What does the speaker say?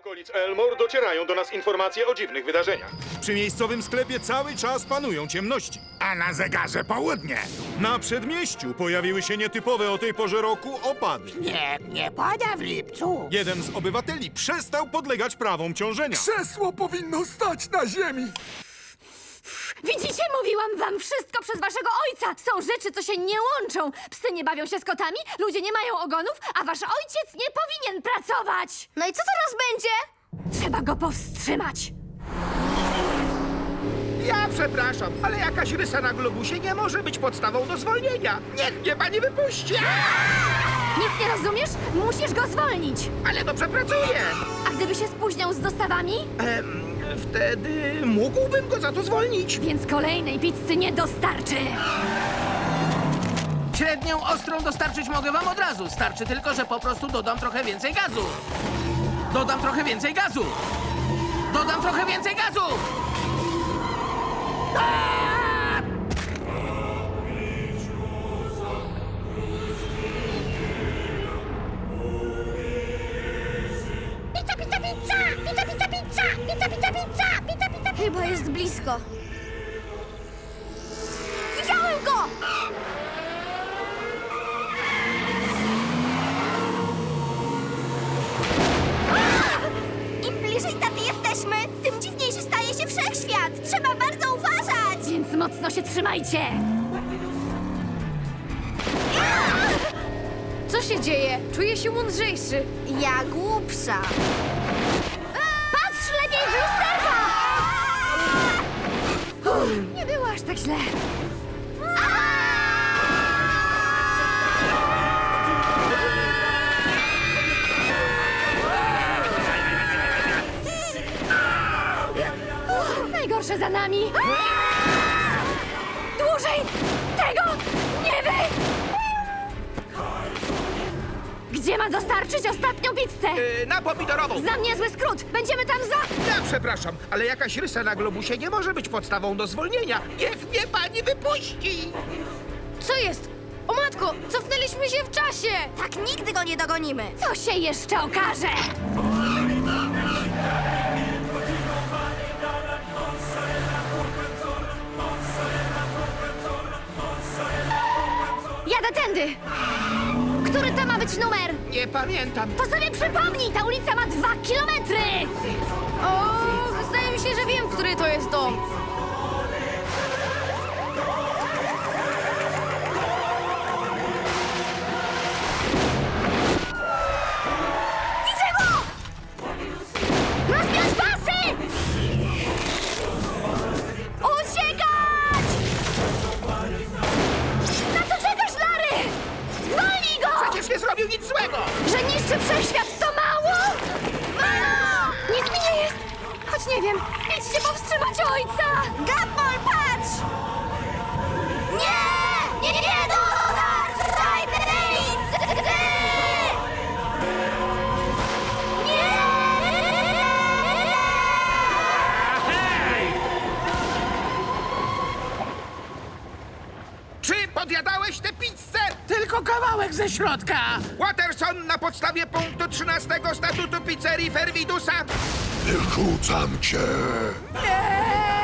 okolic Elmore docierają do nas informacje o dziwnych wydarzeniach. Przy miejscowym sklepie cały czas panują ciemności. A na zegarze południe. Na przedmieściu pojawiły się nietypowe o tej porze roku opady. Nie, nie pada w lipcu. Jeden z obywateli przestał podlegać prawom ciążenia. Krzesło powinno stać na ziemi. Widzicie, mówiłam wam wszystko przez ojca. Są rzeczy, co się nie łączą. Psy nie bawią się z kotami, ludzie nie mają ogonów, a wasz ojciec nie powinien pracować. No i co teraz będzie? Trzeba go powstrzymać. Ja przepraszam, ale jakaś rysa na globusie nie może być podstawą do zwolnienia. Niech mnie pani wypuści! Nic nie rozumiesz? Musisz go zwolnić. Ale to przepracuję! A gdyby się spóźniał z dostawami? Em, wtedy mógłbym go za to zwolnić. Więc kolejnej pizzy nie dostarczy. Średnią ostrą dostarczyć mogę wam od razu. Starczy tylko, że po prostu dodam trochę więcej gazu. Dodam trochę więcej gazu. Dodam trochę więcej gazu. Pizza, Pizza, Chyba jest blisko. Widziałem go! Im bliżej taty jesteśmy, tym dziwniejszy staje się wszechświat. Trzeba bardzo uważać! Więc mocno się trzymajcie. Co się dzieje? Czuję się mądrzejszy. Ja głupsza. Patrz lepiej w lusterka! Nie było aż tak źle. Najgorsze za nami. Dostarczyć ostatnią pizzę? Yy, na pomidorową. Znam niezły skrót. Będziemy tam za... Ja przepraszam, ale jakaś rysa na globusie nie może być podstawą do zwolnienia. Niech mnie pani wypuści! Co jest? O matko, cofnęliśmy się w czasie! Tak nigdy go nie dogonimy. Co się jeszcze okaże? Jadę tędy. Który to ma być numer? Nie pamiętam. To sobie przypomnij, ta ulica ma dwa kilometry! O, zdaje mi się, że wiem, który to jest dom. Wszechświat, to mało? Mało! Nic mi nie jest! Choć nie wiem, idźcie powstrzymać ojca! Gapol, podjadałeś tę pizzę? Tylko kawałek ze środka. Watterson na podstawie punktu 13 statutu pizzerii Fervidusa Wyrzucam cię. Nie!